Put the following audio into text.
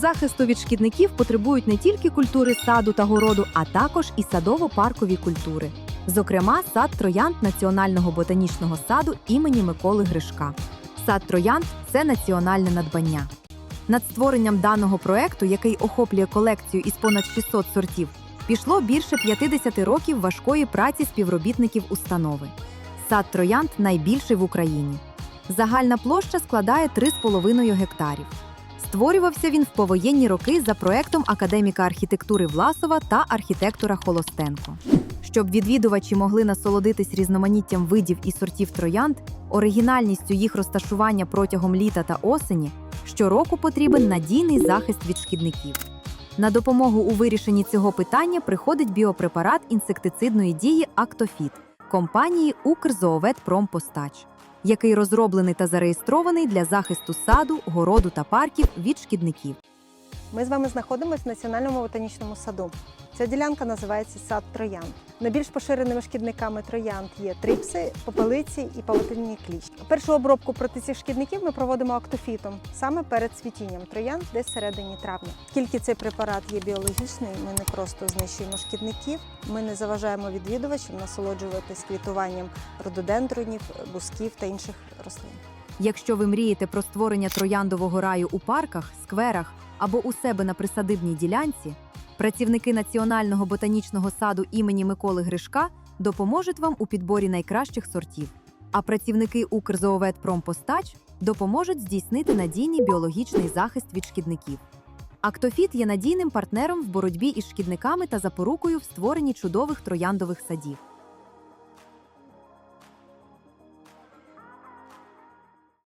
Захисту від шкідників потребують не тільки культури саду та городу, а також і садово-паркові культури. Зокрема, сад троянд Національного ботанічного саду імені Миколи Гришка. Сад троянд це національне надбання. Над створенням даного проекту, який охоплює колекцію із понад 600 сортів, пішло більше 50 років важкої праці співробітників установи. Сад троянд найбільший в Україні. Загальна площа складає 3,5 гектарів. Створювався він в повоєнні роки за проектом академіка архітектури Власова та архітектора Холостенко. Щоб відвідувачі могли насолодитись різноманіттям видів і сортів троянд, оригінальністю їх розташування протягом літа та осені, щороку потрібен надійний захист від шкідників. На допомогу у вирішенні цього питання приходить біопрепарат інсектицидної дії Актофіт компанії Укрзоовет-Промпостач, який розроблений та зареєстрований для захисту саду, городу та парків від шкідників. Ми з вами знаходимося в Національному ботанічному саду. Ця ділянка називається сад троянд. Найбільш поширеними шкідниками троянд є трипси, попелиці і павутинні кліщ. Першу обробку проти цих шкідників ми проводимо актофітом саме перед цвітінням троянд, десь всередині травня. Оскільки цей препарат є біологічний, ми не просто знищуємо шкідників, ми не заважаємо відвідувачам насолоджуватись квітуванням рододендронів, бусків та інших рослин. Якщо ви мрієте про створення трояндового раю у парках, скверах або у себе на присадибній ділянці, працівники Національного ботанічного саду імені Миколи Гришка допоможуть вам у підборі найкращих сортів, а працівники Укрзоовет-Промпостач допоможуть здійснити надійний біологічний захист від шкідників. Актофіт є надійним партнером в боротьбі із шкідниками та запорукою в створенні чудових трояндових садів.